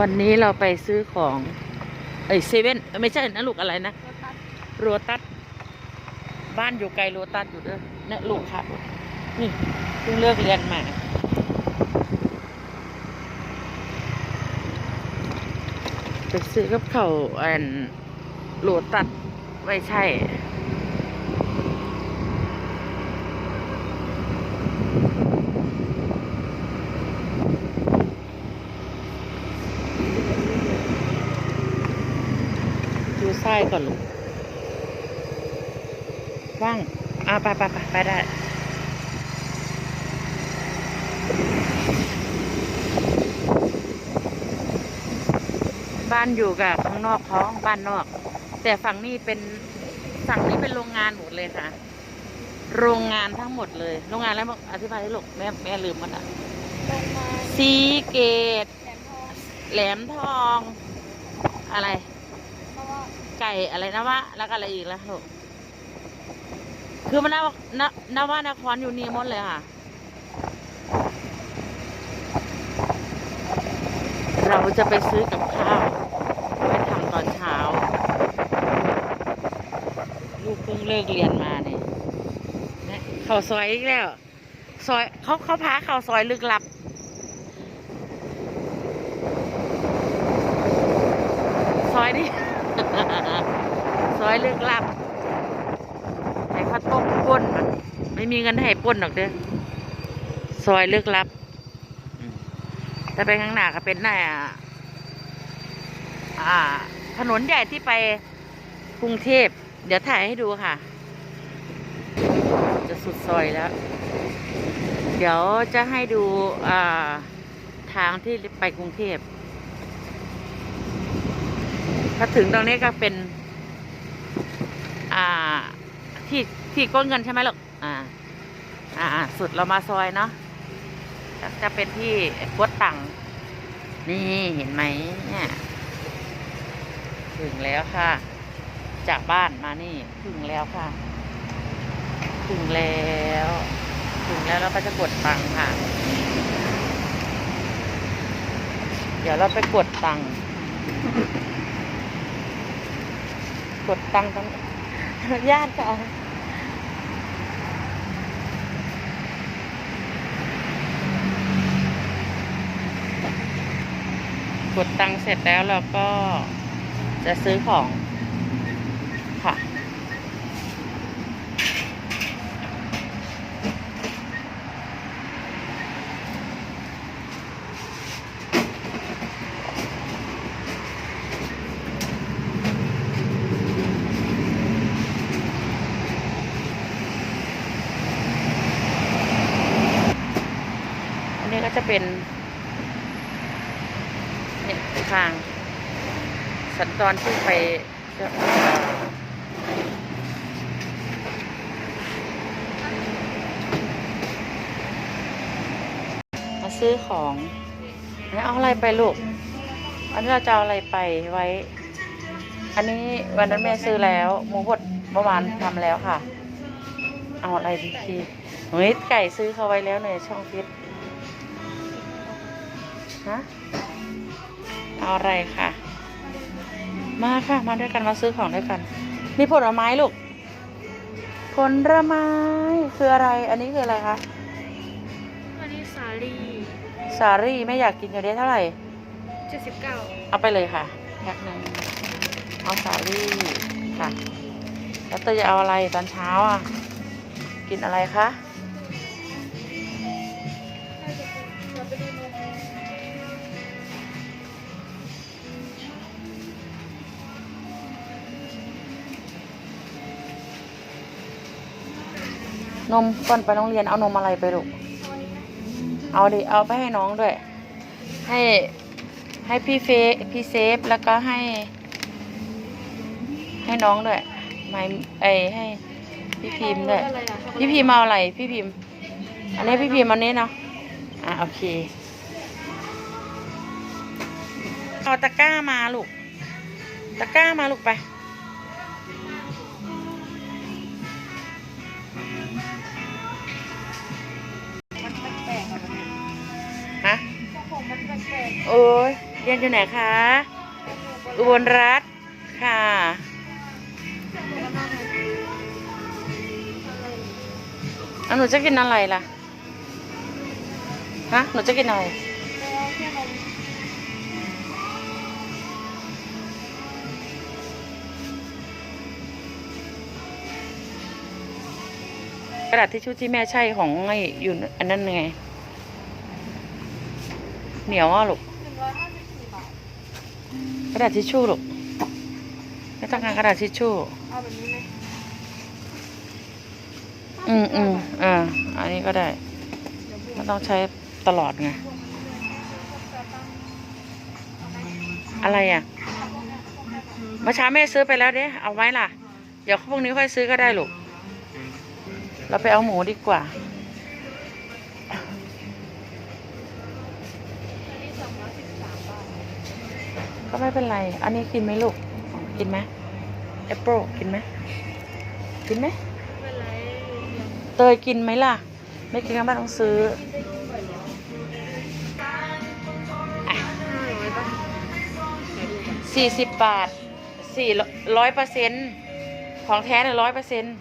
วันนี้เราไปซื้อของ เอ้ยเซเว่นไม่ใช่นะลูกอะไรนะโรตัสบ้านอยู่ไกลโรตัสอยู่เด้อเนี่ยลูกค่ะนี่เพิ่งเลิกเรียนมาไปซื้อกับเขาวอันโรตัสไม่ใช่ ดูไส้ก่อนลูกว่างอ่าไปไปไปไปได้บ้านอยู่กับข้างนอกเขาบ้านนอก แต่ฝั่งนี้เป็นฝั่งนี้เป็นโรงงานหมดเลยค่ะ โรงงานทั้งหมดเลย โรงงานแล้วบอกอธิบายให้ลูกแม่แม่ลืมมันอะลงมาซีเกตแหลมทองแหลมทองอะไรเพราะว่า ไก่อะไรนะวะแล้วก็อะไรอีกแล้วลูกคือมันนานนว่านครอยู่นี่หมดเลยค่ะ เราจะไปซื้อกับข้าวไปทำตอนเช้า ลูกเพิ่งเลิกเรียนมาเนี่ยเนี่ยเขาซอยอีกแล้ว ซอยเขาเขาพาเขาซอยลึกลับซอยนี่ ซอยเลึกลับให้เขาต้มป้นมันไม่มีเงินให้ป้นหรอกเด้อซอยเลึกลับอืมแต่ไปข้างหน้าก็เป็นหน้าอ่า ถนนใหญ่ที่ไปกรุงเทพ เดี๋ยวถ่ายให้ดูค่ะ จะสุดซอยแล้ว เดี๋ยวจะให้ดูอ่าทางที่ไปกรุงเทพถ้าถึงตรงนี้ก็เป็น อ่า ที่ที่ก้นเงินใช่ไหมลูกอ่า อ่าอ่าสุดเรามาซอยเนาะจะจะเป็นที่กดตังค์นี่เห็นไหมเนี่ยถึงแล้วค่ะ จากบ้านมานี่ ถึงแล้วค่ะ ถึงแล้ว ถึงแล้วเราก็จะกดตังค์ค่ะ เดี๋ยวเราไปกดตังค์กดตังค์ทั้ง ญาติเขากดตังค์เสร็จแล้วเราก็จะซื้อของ ค่ะ อันนี้ก็จะ เป็นเนี่ยทาง สัญจรที่ไปมาซื้อของแล้วเอาอะไรไปลูก อันนี้เราจะเอาอะไรไปไว้ อันนี้วันนั้นแม่ซื้อแล้วหมูบดเมื่อวานทำแล้วค่ะ เอาอะไรดีทีเฮ้ยไก่ซื้อเขาไว้แล้วในช่องฟิต ฮะเอาอะไรค่ะ มาค่ะ มาด้วยกันมาซื้อของด้วยกันนี่ผลไม้ลูก ผลไม้คืออะไร อันนี้คืออะไรคะ อันนี้สาลีสาลี่ไม่อยากกินอยู่ได้เท่าไหร่เจ็ดสิบเก้าเอาไปเลยค่ะแพ็คหนึ่งเอาสาลี่ค่ะ แล้วเตยจะเอาอะไรตอนเช้าอะ กินอะไรคะ นมก่อนไปโรงเรียนเอานมอะไรไปลูก เอาดิ เอาไปให้น้องด้วย ให้ให้พี่เฟพี่เซฟแล้วก็ให้ ให้น้องด้วยไม่ไอให้พี่พิมพ์ด้วยพี่พิมพ์เอาอะไรพี่พิมพ์ อันนี้พี่พิมพ์อันนี้เนาะอะโอเคเอาตะกร้ามาลูก ตะกร้ามาลูกไป รียนอยู่ไหนคะ อุบลรัฐค่ะแล้วหนูจะกินอะไรล่ะ ฮะ หนูจะกินอะไรกระดาษทิชชู่ที่แม่ใช่ของไอ้อยู่อันนั้นไง เหนียวอะลูก กระดาษทิชชู่ลูกไม่ต้องการกระดาษทิชชู่เอาแบบนี้ไหมอืมอืมอ่าอันนี้ก็ได้เดี๋ยวบวไม่กต้องใช้ตลอดไงบวกเรื่อยๆพวกจะตั้งเอาไหมอะไรอะเอาพวกเนี้ยพวกเนี้ยก่อนเมื่อเช้าแม่ซื้อไปแล้วเด้เอาไว้ล่ะ เดี๋ยวพรุ่งนี้ค่อยซื้อก็ได้ลูกเราไปเอาหมูดีกว่า ไม่เป็นไร อันนี้กินไหมลูก กินไหมแอปเปิลกินไหมกินไหมเตยกินไหมล่ะ ไม่กินก็ไม่ต้องซื้อกินได้กินบ่อยแล้วห้าร้อยปะไหนดูก่อนสี่สิบบาทสี่ร้อยเปอร์เซ็นต์ของแท้เนี่ยร้อยเปอร์เซ็นต์